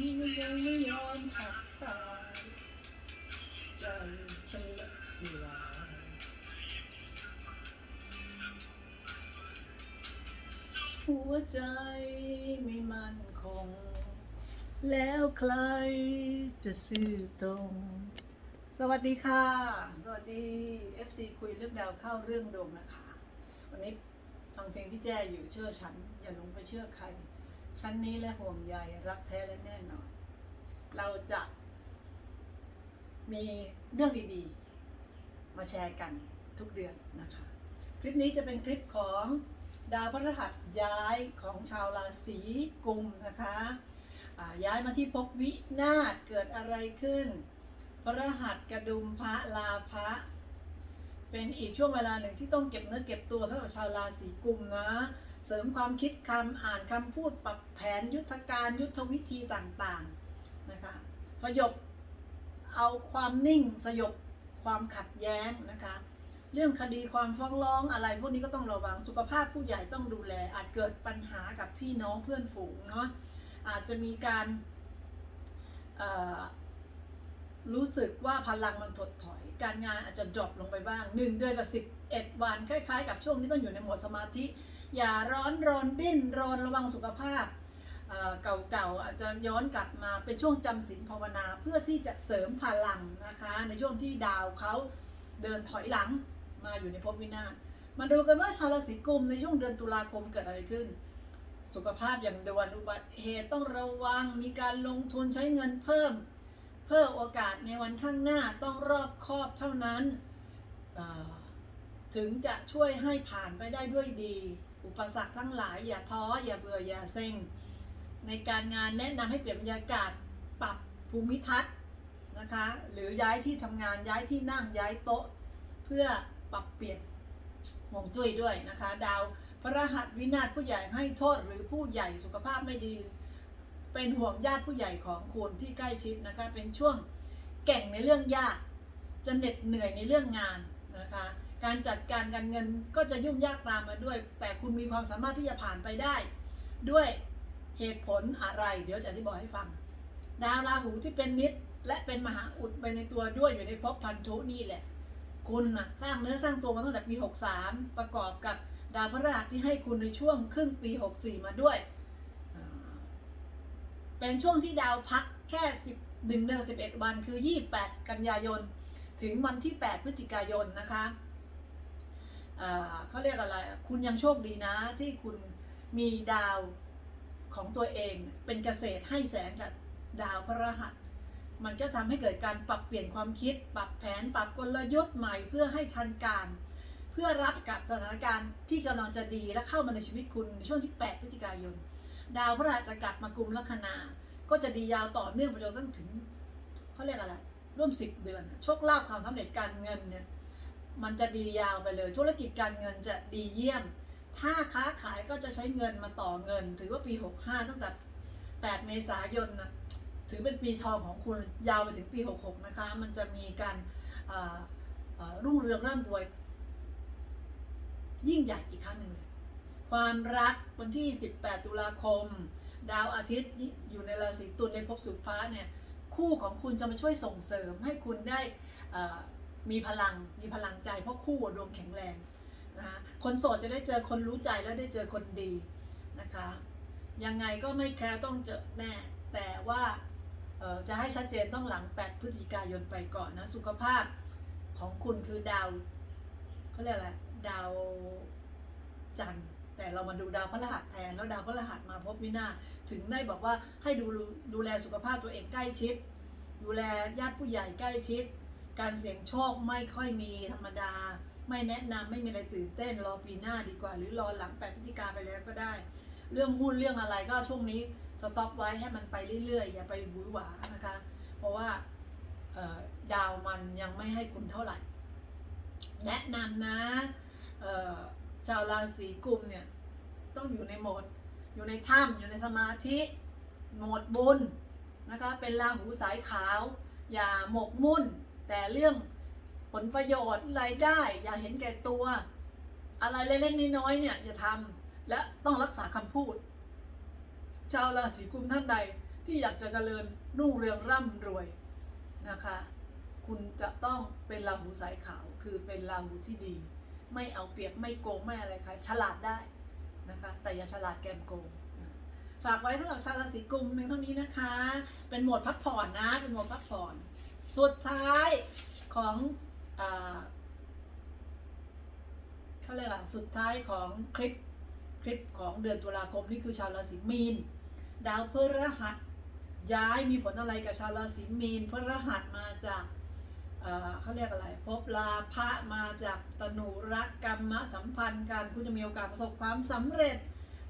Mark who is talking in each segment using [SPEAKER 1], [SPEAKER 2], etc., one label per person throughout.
[SPEAKER 1] นี้ยังไม่ยอมขับตายใจฉันละสลายหัวใจไม่มั่นคง แล้วใครจะซื่อตรง สวัสดีค่ะ สวัสดี FC คุยเรื่องดาวเข้าเรื่องดวงนะคะ วันนี้ฟังเพลงพี่แจ้อยู่เชื่อฉัน อย่าหลงไปเชื่อใคร ชั้นนี้และห่วงใยรักแท้และแน่นอน เราจะมีเรื่องดีๆ มาแชร์กันทุกเดือนนะคะ คลิปนี้จะเป็นคลิปของดาวพฤหัสย้ายของชาวราศีกุมนะคะย้ายมาที่ภพวินาศเกิดอะไรขึ้น พระหัสกระดุมพระลาพระเป็นอีกช่วงเวลาหนึ่งที่ต้องเก็บเนื้อเก็บตัวสำหรับชาวราศีกุมนะ เสริมความคิดคำอ่านคำพูดปรับแผนยุทธการยุทธวิธีต่างๆนะคะสยบเอาความนิ่งสยบความขัดแย้งนะคะ เรื่องคดีความฟ้องร้องอะไร พวกนี้ก็ต้องระวังสุขภาพผู้ใหญ่ต้องดูแล อาจเกิดปัญหากับพี่น้องเพื่อนฝูงเนาะอาจจะมีการรู้สึกว่าพลังมันถดถอย การงานอาจจะดรอปลงไปบ้าง 1 เดือนกับ11 วันคล้ายๆ กับช่วงนี้ต้องอยู่ในโหมดสมาธิ อย่าร้อนรนดิ้นรนระวังสุขภาพเก่าๆอาจจะย้อนกลับมาเป็นช่วงจำศีลภาวนาเพื่อที่จะเสริมพลังนะคะ ในช่วงที่ดาวเขาเดินถอยหลังมาอยู่ในภพวินาศมาดูกันว่าชาวราศีกุมในช่วงเดือนตุลาคมเกิดอะไรขึ้น สุขภาพอย่างด่วนอุบัติเหตุต้องระวังมีการลงทุนใช้เงินเพิ่ม เพื่อโอกาสในวันข้างหน้าต้องรอบคอบเท่านั้น ถึงจะช่วยให้ผ่านไปได้ด้วยดี อุปสรรคทั้งหลาย อย่าท้ออย่าเบื่ออย่าเซ็ง ในการงานแนะนำให้เปลี่ยนบรรยากาศปรับภูมิทัศน์นะคะหรือย้ายที่ทำงานย้ายที่นั่งย้ายโต๊ะ เพื่อปรับเปลี่ยนห่วงจุ้ยด้วยนะคะ ดาวพระรหัสวินาศผู้ใหญ่ให้โทษหรือผู้ใหญ่สุขภาพไม่ดี เป็นห่วงญาติผู้ใหญ่ของคุณที่ใกล้ชิดนะคะเป็นช่วงแก่งในเรื่องยากจะเหน็ดเหนื่อยในเรื่องงานนะคะ การจัดการการเงินก็จะยุ่งยากตามมาด้วย แต่คุณมีความสามารถที่จะผ่านไปได้ ด้วยเหตุผลอะไร เดี๋ยวจะอธิบายให้ฟัง ดาวราหูที่เป็นนิดและเป็นมหาอุดไปในตัวด้วยอยู่ในภพพันธุนี่แหละ คุณนะสร้างเนื้อสร้างตัวมาตั้งแต่ปี 63 ประกอบกับดาวพฤหัสที่ให้คุณในช่วงครึ่งปี 64 มาด้วย เป็นช่วงที่ดาวพักแค่10ดึงเดือน11 วันคือ 28 กันยายน ถึงวันที่ 8 พฤศจิกายนนะคะ เขาเรียกอะไร คุณยังโชคดีนะ ที่คุณมีดาวของตัวเอง เป็นเกษตรให้แสงกับดาวพระรหัส มันก็ทำให้เกิดการปรับเปลี่ยนความคิด ปรับแผน ปรับกลยุทธ์ใหม่เพื่อให้ทันการ เพื่อรับกับสถานการณ์ที่กำลังจะดีและเข้ามาในชีวิตคุณในช่วงที่ 8 พฤศจิกายน ดาวพระราชจะกลับมากลุ่มลัคนา ก็จะดียาวต่อเนื่องไปจนตั้งถึงเขาเรียกอะไร ร่วม 10 เดือน โชคลาภความสำเร็จการเงินเนี่ย มันจะดียาวไปเลย ธุรกิจการเงินจะดีเยี่ยม ถ้าค้าขายก็จะใช้เงินมาต่อเงิน ถือว่าปี 65 ตั้งแต่ 8 เมษายนนะถือเป็นปีทองของคุณยาวไปถึงปี 66 นะคะ มันจะมีการรุ่งเรืองร่ำรวย ยิ่งใหญ่อีกครั้งหนึ่งเลยความรักวันที่ 18 ตุลาคม ดาวอาทิตย์อยู่ในราศีตุลในภพสุภาเนี่ยคู่ของคุณจะมาช่วยส่งเสริมให้คุณได้ มีพลังมีพลังใจเพราะคู่ดวงแข็งแรงนะคะคนโสดจะได้เจอคนรู้ใจและได้เจอคนดีนะคะยังไงก็ไม่แคร์ต้องเจอแน่ แต่ว่าเอ่อจะให้ชัดเจนต้องหลัง 8 พฤศจิกายนไปก่อนนะสุขภาพของคุณคือดาวเขาเรียกอะไรดาวจันทร์แต่เรามาดูดาวพฤหัสแทนแล้วดาวพฤหัสมาพบวินาถึงได้บอกว่าให้ดูดูแลสุขภาพตัวเองใกล้ชิด ดูแลญาติผู้ใหญ่ใกล้ชิด การเสี่ยงโชคไม่ค่อยมีธรรมดา ไม่แนะนำไม่มีอะไรตื่นเต้นรอปีหน้าดีกว่า หรือรอหลัง8พฤศจิกาไปแล้วก็ได้ เรื่องหุ้นเรื่องอะไรก็ช่วงนี้สต็อปไว้ให้มันไปเรื่อยๆ อย่าไปหวือหวานะคะ เพราะว่าดาวมันยังไม่ให้คุณเท่าไหร่ แนะนำนะชาวราศีกุมเนี่ยต้องอยู่ในโหมด อยู่ในถ้ำอยู่ในสมาธิโหมดบุญนะคะเป็นราหูสายขาว อย่าหมกมุ่น แต่เรื่องผลประโยชน์รายได้ อย่าเห็นแก่ตัว อะไรเล็กๆน้อยๆเนี่ยอย่าทำและต้องรักษาคำพูด ชาวราศีกุมท่านใดที่อยากจะเจริญรุ่งเรืองร่ำรวยนะคะ คุณจะต้องเป็นราหูสายขาว คือเป็นราหูที่ดี ไม่เอาเปรียบไม่โกงไม่อะไรใครฉลาดได้นะคะ แต่อย่าฉลาดแกมโกงฝากไว้สำหรับชาวราศีกุมเพียงเท่านี้นะคะ เป็นโหมดพักผ่อนนะ เป็นโหมดพักผ่อน สุดท้ายของอเขาเรียกอะไรสุดท้ายของคลิปคลิปของเดือนตุลาคมนี่คือชาวราศีมีน ดาวพฤหัสย้ายมีผลอะไรกับชาวราศีมีนพฤหัสมาจากเขาเรียกอะไรภพลาภะมาจากตนุรักกรรมสัมพันธ์กันคุณจะมีโอกาสประสบความสำเร็จ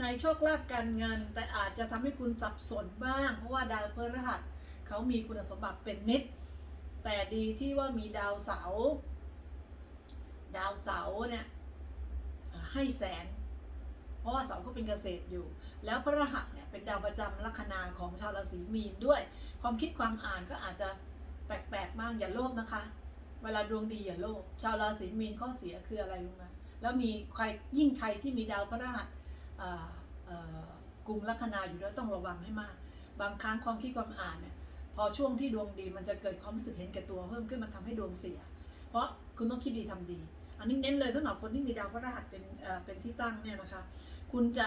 [SPEAKER 1] ในโชคลาภการเงิน แต่อาจจะทำให้คุณสับสนบ้าง เพราะว่าดาวพฤหัสเขามีคุณสมบัติเป็นนิด แต่ดีที่ว่ามีดาวเสาร์ดาวเสาร์เนี่ยให้แสง เพราะว่าเสาร์ก็เป็นเกษตรอยู่ แล้วพระรหัสเนี่ยเป็นดาวประจำลัคนาของชาวราศีมีนด้วย ความคิดความอ่านก็อาจจะแปลกๆบ้างอย่าโลภนะคะ เวลาดวงดีอย่าโลภชาวราศีมีนข้อเสียคืออะไรรู้ไหมแล้วมีใครยิ่งใครที่มีดาวพระรหัสกลุ่มลัคนาอยู่ด้วต้องระวังให้มาก บางครั้งความคิดความอ่านเนี่ย พอช่วงที่ดวงดีมันจะเกิดความรู้สึกเห็นแก่ตัวเพิ่มขึ้นมันทำให้ดวงเสีย เพราะคุณต้องคิดดีทำดี อันนี้เน้นเลยสำหรับคนที่มีดาวพระรหัสเป็นเป็นที่ตั้งเนี่ยนะคะ คุณจะ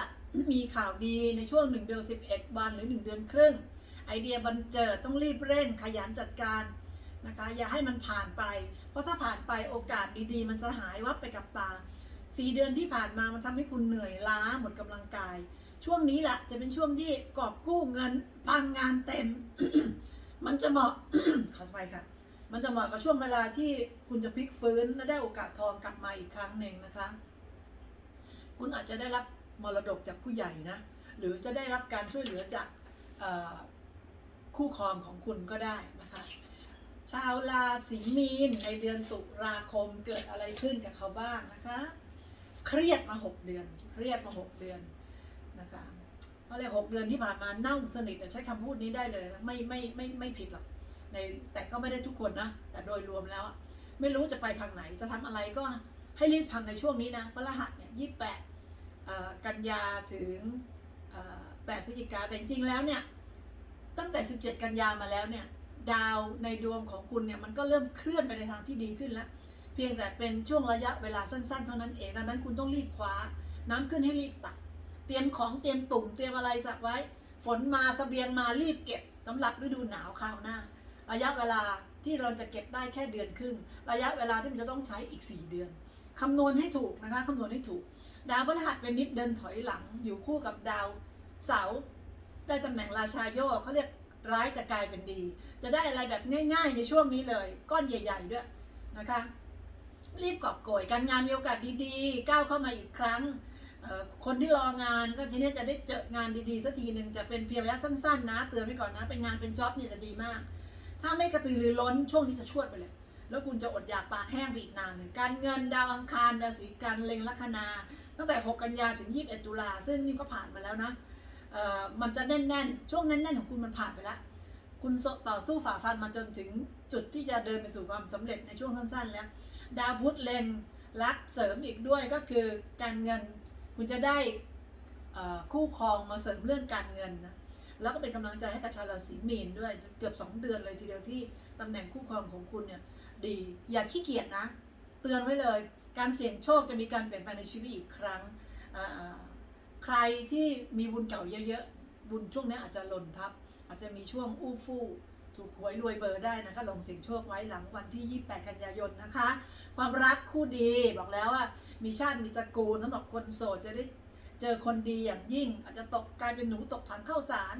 [SPEAKER 1] มีข่าวดีในช่วง1เดือน11 วันหรือ 1 เดือนครึ่ง ไอเดียบันเจิดต้องรีบเร่งขยันจัดการนะคะอย่าให้มันผ่านไป เพราะถ้าผ่านไปโอกาสดีๆ มันจะหายวับไปกับตา4เดือนที่ผ่านมามันทำให้คุณเหนื่อยล้าหมดกำลังกาย ช่วงนี้แหละจะเป็นช่วงที่กอบกู้เงินพังงานเต็ม มันจะเหมาะขอไปค่ะ มันจะเหมาะกับช่วงเวลาที่คุณจะพลิกฟื้นและได้โอกาสทองกลับมาอีกครั้งหนึ่งนะคะ คุณอาจจะได้รับมรดกจากผู้ใหญ่นะ หรือจะได้รับการช่วยเหลือจากคู่ครองของคุณก็ได้นะคะ ชาวราศีมีนในเดือนตุลาคมเกิดอะไรขึ้นกับเขาบ้างนะคะ เครียดมาหกเดือน เครียดมาหกเดือน นะคะเขาเรียกหกเดือนที่ผ่านมาเน่าสนิทใช้คำพูดนี้ได้เลยไม่ไม่ไม่ไม่ผิดหรอกในแต่ก็ไม่ได้ทุกคนนะ แต่โดยรวมแล้วไม่รู้จะไปทางไหนจะทำอะไรก็ให้รีบทำในช่วงนี้นะพระรหัสเนี่ยยี่แปดกันยาถึงเอ่อ8พฤศจิกาแต่จริงๆแล้วเนี่ยตั้งแต่ 17 กันยามาแล้วเนี่ยดาวในดวงของคุณเนี่ยมันก็เริ่มเคลื่อนไปในทางที่ดีขึ้นแล้ว เพียงแต่เป็นช่วงระยะเวลาสั้นๆ เท่านั้นเองดังนั้นคุณต้องรีบคว้า น้ำขึ้นให้รีบตัก เตรียมของเตรียมตุ่มเตรียมอะไรสักไว้ ฝนมาสเสบียงมารีบเก็บสำหรับฤดูหนาวคราวหน้า ระยะเวลาที่เราจะเก็บได้แค่เดือนครึ่ง ระยะเวลาที่มันจะต้องใช้อีก 4 เดือนคำนวณให้ถูกนะคะคำนวณให้ถูก ดาวพฤหัสเป็นนิดเดินถอยหลัง อยู่คู่กับดาวเสาร์ได้ตำแหน่งราชาโยกเขาเรียกร้ายจะกลายเป็นดี จะได้อะไรแบบง่าย ๆ ในช่วงนี้เลย ก้อนใหญ่ ๆ ด้วยนะคะ รีบกอบโกยการงานมีโอกาสดีๆ ก้าวเข้ามาอีกครั้ง คนที่รองานก็ทีนี้จะได้เจองานดีๆสักทีหนึ่งจะเป็นเพียงระยะสั้นๆนะเตือนไว้ก่อนนะเป็นงานเป็นจ็อบเนี่ยจะดีมาก ถ้าไม่กระตือรือร้นช่วงนี้จะชวดไปเลย แล้วคุณจะอดอยากปากแห้งไปอีกนานเลยการเงินดาวอังคารดาวสีกันเล็งลัคนา ตั้งแต่ 6 กันยาถึง 21 ตุลาซึ่งนี่ก็ผ่านมาแล้วนะมันจะแน่นๆ ช่วงแน่นๆของคุณมันผ่านไปแล้วคุณต่อสู้ฝ่าฟันมาจนถึงจุดที่จะเดินไปสู่ความสำเร็จในช่วงสั้นๆ แล้ว ดาวพุธเลนรักเสริมอีกด้วยก็คือการเงิน คุณจะได้คู่ครองมาเสริมเรื่องการเงินนะแล้วก็เป็นกำลังใจให้กับชาวราศีมีนด้วยเกือบ 2 เดือนเลยทีเดียวที่ตำแหน่งคู่ครองของคุณเนี่ยดีอย่าขี้เกียจนะ เตือนไว้เลย การเสี่ยงโชคจะมีการเปลี่ยนแปลงในชีวิตอีกครั้ง ใครที่มีบุญเก่าเยอะๆ บุญช่วงนี้อาจจะหล่นทับ อาจจะมีช่วงอู้ฟู่ ถูกหวยรวยเบอร์ได้นะคะลงเสี่ยงโชคไว้หลังวันที่ 28 กันยายนนะคะ ความรักคู่ดีบอกแล้วว่า มีชาติมีตระกูลสำหรับคนโสดจะได้เจอคนดีอย่างยิ่ง อาจจะตกกลายเป็นหนูตกถังข้าสาร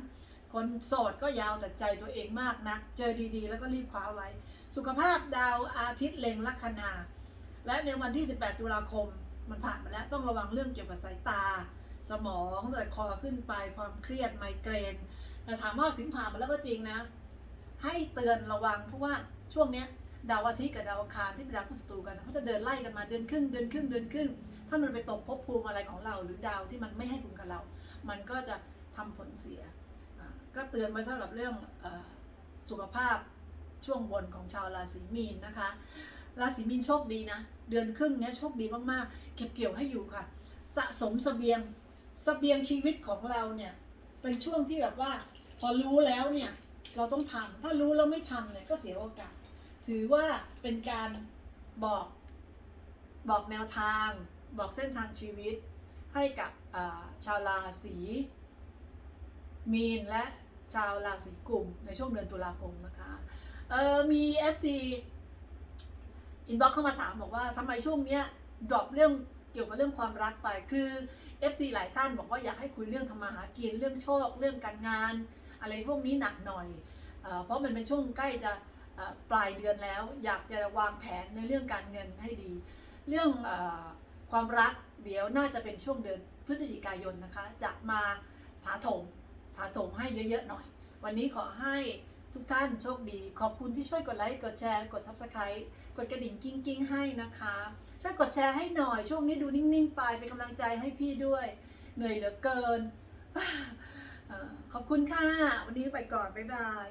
[SPEAKER 1] คนโสดก็ยาวแต่ใจตัวเองมากนะเจอดีๆ แล้วก็รีบคว้าไว้ สุขภาพดาวอาทิตย์เล็งลัคนา และในวันที่ 18 ตุลาคมมันผ่านมาแล้วต้องระวังเรื่องเกี่ยวกับสายตา สมองแต่คอขึ้นไปความเครียดไมเกรนแต่ถามว่าถึงผ่านมาแล้วก็จริงนะ ให้เตือนระวังเพราะว่าช่วงเนี้ยดาวอาทิตย์กับดาวอังคารที่เป็นดาวคู่ศัตรูกันเขาจะเดินไล่กันมาเดือนครึ่งเดือนครึ่งเดือนครึ่ง ถ้ามันไปตกภพภูมิอะไรของเรา หรือดาวที่มันไม่ให้คุณกับเรา มันก็จะทำผลเสีย ก็เตือนไว้สำหรับเรื่องอสุขภาพช่วงบนของชาวราศีมีนนะคะ ราศีมีนโชคดีนะ เดือนครึ่งเนี้ยโชคดีมากๆ เก็บเกี่ยวให้อยู่ค่ะ สะสมเสบียงเสบียงชีวิตของเราเนี่ยเป็นช่วงที่แบบว่าพอรู้แล้วเนี่ย เราต้องทำถ้ารู้แล้วไม่ทำเนี่ยก็เสียโอกาส ถือว่าเป็นการบอกบอกแนวทาง บอกเส้นทางชีวิต ให้กับชาวราศีมีนและชาวราศีกุมในช่วงเดือนตุลาคมนะคะเออมี FC อินบ็อกเข้ามาถามบอกว่าทำไมช่วงเนี้ยดรอปเรื่องเกี่ยวกับเรื่องความรักไป คือ FC หลายท่านบอกว่าอยากให้คุยเรื่องทำมาหากิน เรื่องโชค เรื่องการงาน อะไรพวกนี้หนักหน่อยเอเพราะมันเป็นช่วงใกล้จะปลายเดือนแล้ว อยากจะวางแผนในเรื่องการเงินให้ดี เรื่องอความรักเดี๋ยวน่าจะเป็นช่วงเดือนพฤศจิกายนนะคะ จะมาถาโถมถาโถมให้เยอะๆหน่อย วันนี้ขอให้ทุกท่านโชคดี ขอบคุณที่ช่วยกดไลค์ กดแชร์ กด Subscribe กดกระดิ่งกิ้งกิ้งให้นะคะ ช่วยกดแชร์ให้หน่อย ช่วงนี้ดูนิ่ง ๆ ไป เป็นกำลังใจให้พี่ด้วย เหนื่อยเหลือเกิน ขอบคุณค่ะ วันนี้ไปก่อน บ๊ายบาย